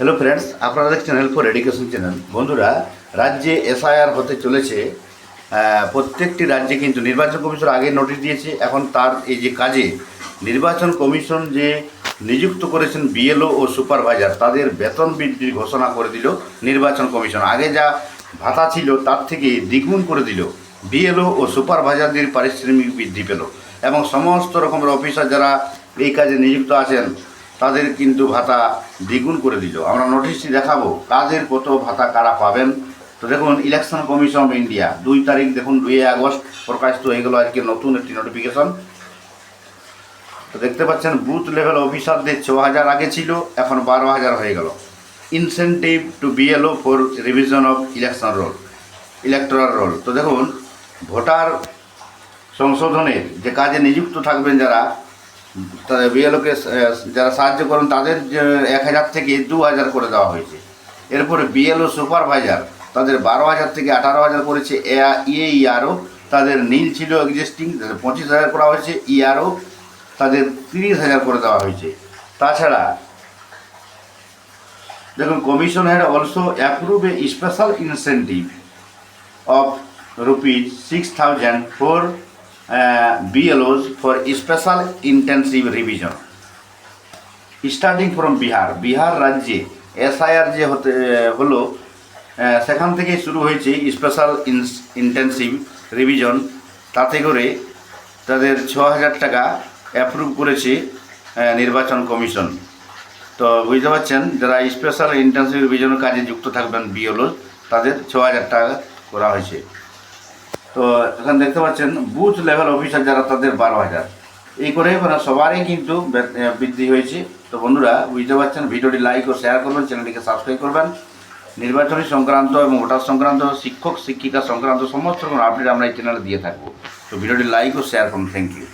Hello friends আপনারা দেখছেন help for education channel বন্ধুরা, রাজ্যে এসআইআর হতে চলেছে। প্রত্যেকটি রাজ্যে কিন্তু নির্বাচন কমিশন আগে নোটিশ দিয়েছে। এখন তার এই যে কাজে, নির্বাচন কমিশন যে নিযুক্ত করেছেন বিএলও ও সুপারভাইজার, তাদের বেতন বৃদ্ধির ঘোষণা করে দিল নির্বাচন কমিশন। আগে যা ভাতা ছিল, তার থেকে দ্বিগুণ করে দিল। বিএলও ও সুপারভাইজারদের পারিশ্রমিক বৃদ্ধি পেল। এবং সমস্ত রকমের অফিসার যারা এই কাজে নিযুক্ত আছেন তাদের কিন্তু ভাতা দ্বিগুণ করে দিল। আমরা নোটিশটি দেখাবো কাজের কত ভাতা, কারা পাবেন? তো দেখুন ইলেকশন কমিশন অফ ইন্ডিয়া দুই তারিখ দেখুন, দুই আগস্ট প্রকাশিত হয়ে গেল আজকে নতুন একটি নোটিফিকেশন তো দেখতে পাচ্ছেন বুথ লেভেল অফিসারদের ছ হাজার আগে ছিল, এখন বারো হাজার হয়ে গেল। Incentive to BLO for revision of election roll electoral roll তো দেখুন, ভোটার সংশোধনের যে কাজে নিযুক্ত থাকবেন যারা বিএলওকে যারা সাহায্য করেন তাদের এক হাজার থেকে দু হাজার করে দেওয়া হয়েছে। এরপরে বিএলও সুপারভাইজার তাদের বারো হাজার থেকে আঠারো হাজার করেছে। ইএইআরও তাদের নীল ছিল এক্সিস্টিং পঁচিশ হাজার করা হয়েছে। ইআরও তাদের তিরিশ হাজার করে দেওয়া হয়েছে। তাছাড়া দেখুন commission had also approve a special incentive of rupees 6000 for uh, BLOs for special intensive revision. Starting from Bihar Bihar রাজ্যে এসআইআর যে হতে হলো সেখান থেকে শুরু হয়েছে স্পেশাল ইন্টেন্সিভ রিভিশন তাতে করে তাদের ছ হাজার টাকা অ্যাপ্রুভ করেছে নির্বাচন কমিশন। তো বুঝতে পারছেন, যারা স্পেশাল ইন্টেন্সিভ রিভিশনের কাজে যুক্ত থাকবেন বিএলও তাদের ছ হাজার টাকা করা হয়েছে। তো এখানে দেখতে পাচ্ছেন বুথ লেভেল অফিসার যারা তাদের বারো হাজার। এই করে মানে সবারই কিন্তু বৃদ্ধি হয়েছে। তো বন্ধুরা, বুঝতে পারছেন, ভিডিওটি লাইক ও শেয়ার করবেন, চ্যানেলটিকে সাবস্ক্রাইব করবেন। নির্বাচনী সংক্রান্ত এবং ভোটার সংক্রান্ত, শিক্ষক, শিক্ষিকা সংক্রান্ত সমস্ত রকম আপডেট আমরা এই চ্যানেলে দিয়ে থাকব। তো ভিডিওটি লাইক ও শেয়ার করুন থ্যাংক ইউ